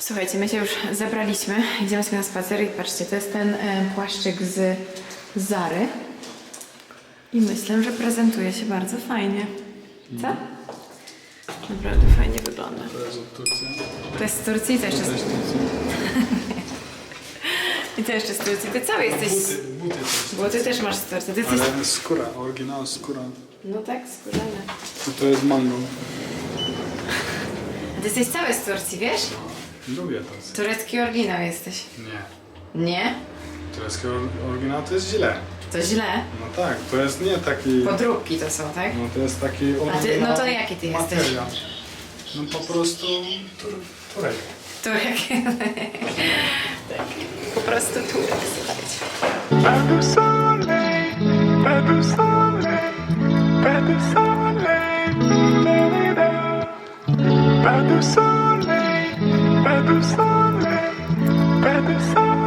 Słuchajcie, my się już zebraliśmy, idziemy sobie na spacer i patrzcie, to jest ten e, płaszczyk z Zary. I myślę, że prezentuje się bardzo fajnie. Co? Naprawdę fajnie wygląda. To jest od Turcji. To jest z Turcji, to jeszcze Też z... Turcji. I to jeszcze z Turcji. Ty cały jesteś... Buty, buty też. Bo ty też masz z Turcji. Ty jesteś... Ale skóra, oryginał skóra. No tak, skórzane. To, to jest mango. Ty jesteś cały z Turcji, wiesz? Lubię to. Turecki oryginał jesteś. Nie. Nie? Turecki or- oryginał to jest źle. To źle. No tak, to jest nie taki... Podróbki to są, tak? No to jest taki A ty, oryginał no to jaki ty jesteś? materiał. No po prostu tur, Turek. Turek. tak. Po prostu Turek, słuchajcie. Soleil, soleil, soleil, de soleil, pas de soleil, pas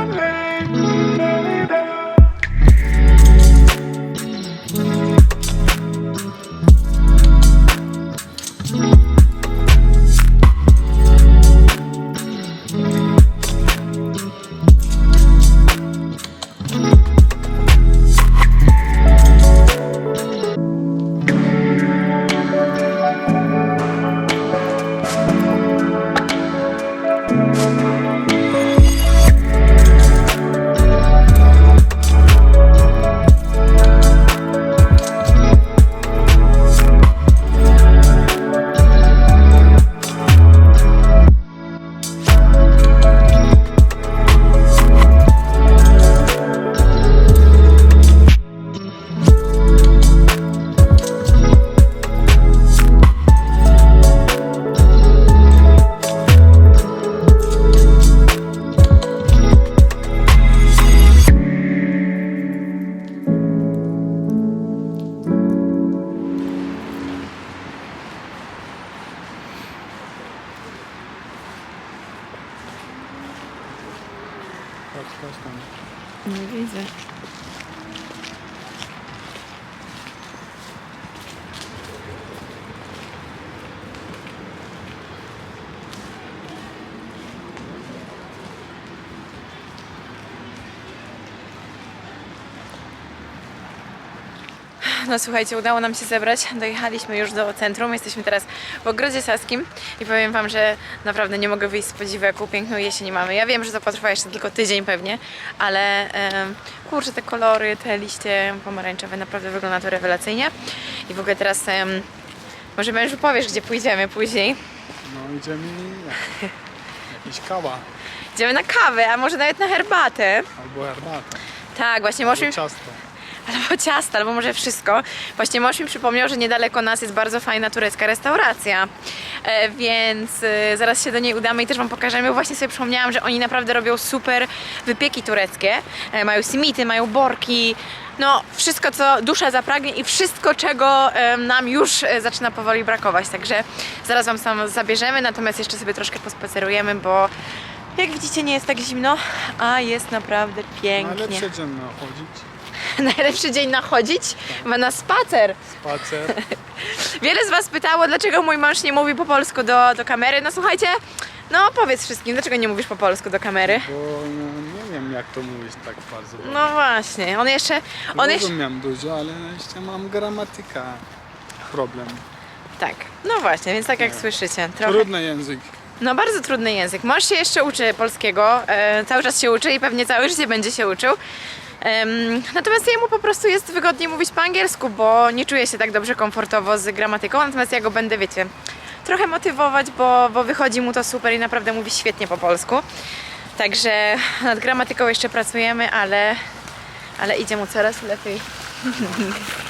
No słuchajcie, udało nam się zebrać. Dojechaliśmy już do centrum. Jesteśmy teraz w ogrodzie saskim i powiem Wam, że naprawdę nie mogę wyjść z podziwu, jaką piękną jesień mamy. Ja wiem, że to potrwa jeszcze tylko tydzień pewnie, ale em, kurczę, te kolory, te liście pomarańczowe, naprawdę wygląda to rewelacyjnie. I w ogóle teraz może mężu powiesz, gdzie pójdziemy później. No idziemy jak? Jakiś kawa Idziemy na kawę, a może nawet na herbatę. albo herbata. Tak, właśnie. Albo ciasto. Albo ciasta, albo może wszystko. Właśnie mąż mi przypomniał, że niedaleko nas jest bardzo fajna turecka restauracja. E, więc e, zaraz się do niej udamy i też Wam pokażemy. Właśnie sobie przypomniałam, że oni naprawdę robią super wypieki tureckie. E, mają simity, mają borki. No, wszystko, co dusza zapragnie i wszystko, czego e, nam już e, zaczyna powoli brakować. Także zaraz Wam sam zabierzemy, natomiast jeszcze sobie troszkę pospacerujemy, bo jak widzicie, nie jest tak zimno, a jest naprawdę pięknie. Najlepszy dzień na chodzić. Najlepszy dzień na chodzić? Chyba na spacer. Spacer. Wiele z Was pytało, dlaczego mój mąż nie mówi po polsku do, do kamery. No słuchajcie, no powiedz wszystkim, dlaczego nie mówisz po polsku do kamery? Bo no, nie wiem jak to mówić tak bardzo. No właśnie, on jeszcze, on jeszcze, Rozumiem dużo, ale jeszcze mam gramatyka problem. tak, no właśnie, więc tak jak słyszycie, trochę, Trudny język. no bardzo trudny język. Mąż się jeszcze uczy polskiego, e, cały czas się uczy i pewnie całe życie będzie się uczył. Natomiast jemu po prostu jest wygodniej mówić po angielsku, bo nie czuje się tak dobrze komfortowo z gramatyką, natomiast ja go będę, wiecie, trochę motywować, bo, bo wychodzi mu to super i naprawdę mówi świetnie po polsku. Także nad gramatyką jeszcze pracujemy, ale, ale idzie mu coraz lepiej.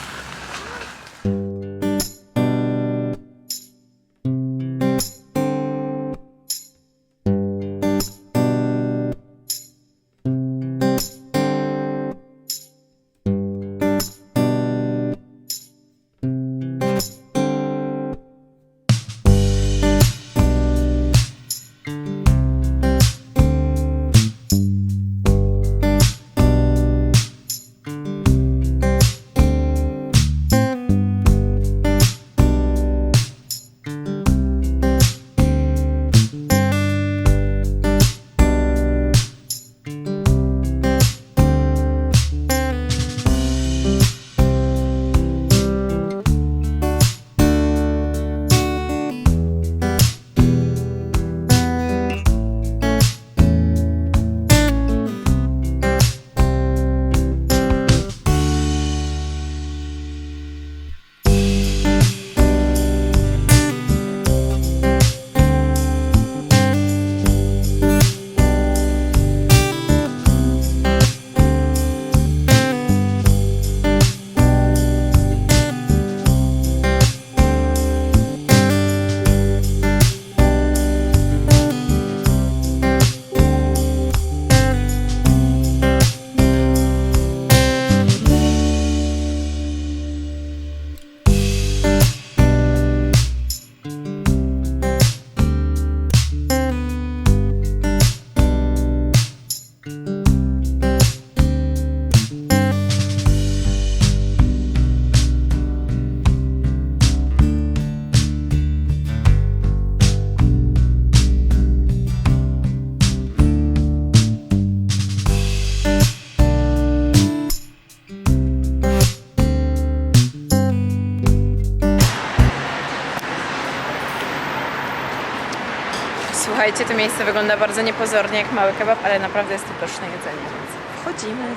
Słuchajcie, to miejsce wygląda bardzo niepozornie jak mały kebab, ale naprawdę jest to pyszne jedzenie, więc wchodzimy.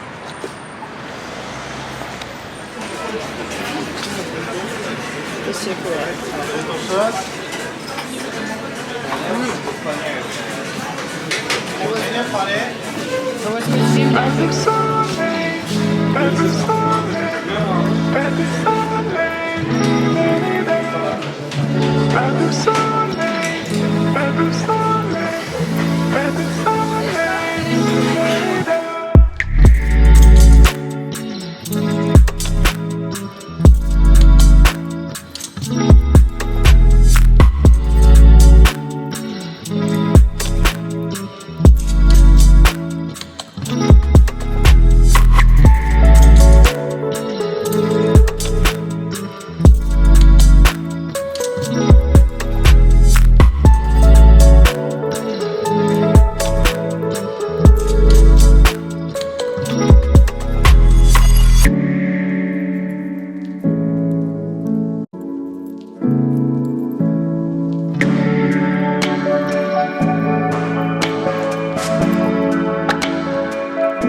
Pas de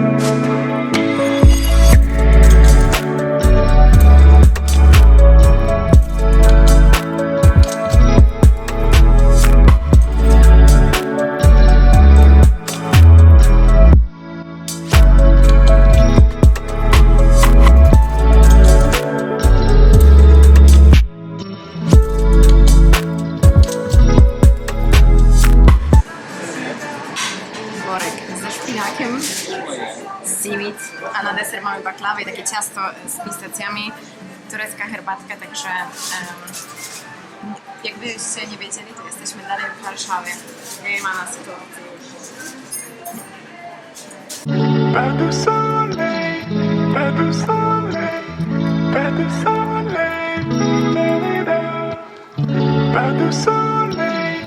Música i takie ciasto z pistacjami, turecka herbatka, także um, jakbyście nie wiedzieli, to jesteśmy dalej w Warszawie. Nie ma nas tu pas de soleil, pas de soleil, pas de soleil, pas de soleil,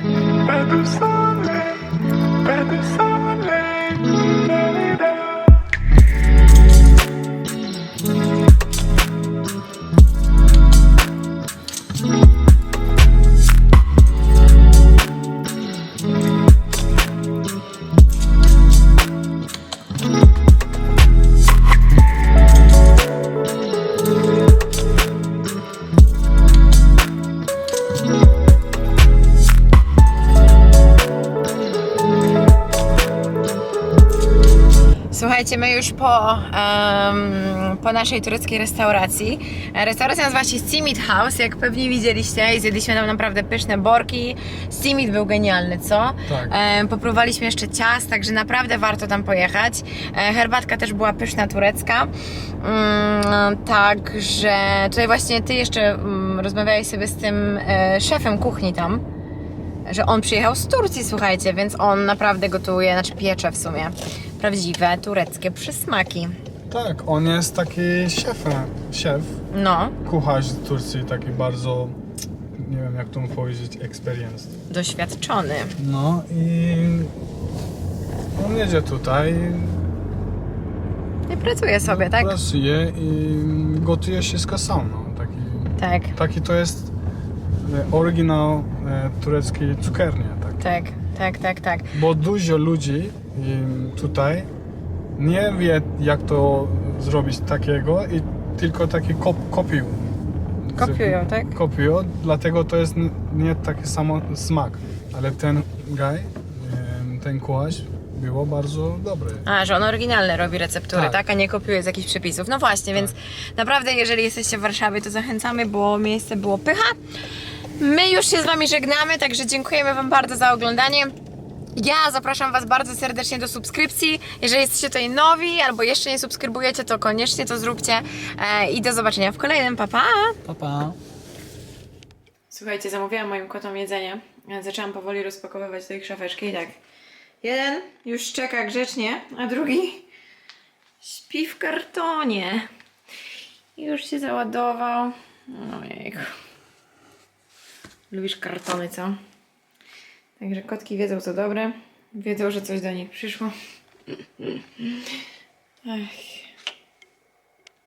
Słuchajcie, my już po, em, po naszej tureckiej restauracji. Restauracja nazywa się Simit House, jak pewnie widzieliście i zjedliśmy tam naprawdę pyszne borki. Simit był genialny, co? Tak. Em, popróbowaliśmy jeszcze ciast, także naprawdę warto tam pojechać. E, herbatka też była pyszna turecka. Mm, także tutaj właśnie ty jeszcze mm, rozmawiałeś sobie z tym e, szefem kuchni tam że on przyjechał z Turcji, słuchajcie, więc on naprawdę gotuje, znaczy piecze w sumie prawdziwe tureckie przysmaki. Tak, on jest taki szefem, szef, No, kucharz z Turcji, taki bardzo, nie wiem jak to powiedzieć, experienced. doświadczony. No i on jedzie tutaj, I pracuje sobie, tak? pracuje i gotuje wszystko sam. No. Taki, Tak, taki to jest e, oryginał e, tureckiej cukiernia. Tak. tak, tak, tak, tak. Bo dużo ludzi tutaj nie wie jak to zrobić takiego i tylko taki kop, kopił. Kopiują, tak? Kopiują, dlatego to jest nie taki sam smak. Ale ten guy, ten kucharz było bardzo dobry. A, że on oryginalne robi receptury, tak. Tak. A nie kopiuje z jakichś przepisów. No właśnie, więc naprawdę jeżeli jesteście w Warszawie, to zachęcamy, bo miejsce było pycha. My już się z Wami żegnamy, także dziękujemy Wam bardzo za oglądanie. Ja zapraszam Was bardzo serdecznie do subskrypcji. Jeżeli jesteście tutaj nowi albo jeszcze nie subskrybujecie, to koniecznie to zróbcie. E, I do zobaczenia w kolejnym. Pa, pa! Pa, pa. Słuchajcie, zamówiłam moim kotom jedzenie. Zaczęłam powoli rozpakowywać do ich szafeczki i tak. Jeden już czeka grzecznie, a drugi śpi w kartonie. Już się załadował. Ojejku. Lubisz kartony, co? Także kotki wiedzą co dobre. Wiedzą, że coś do nich przyszło. Ech.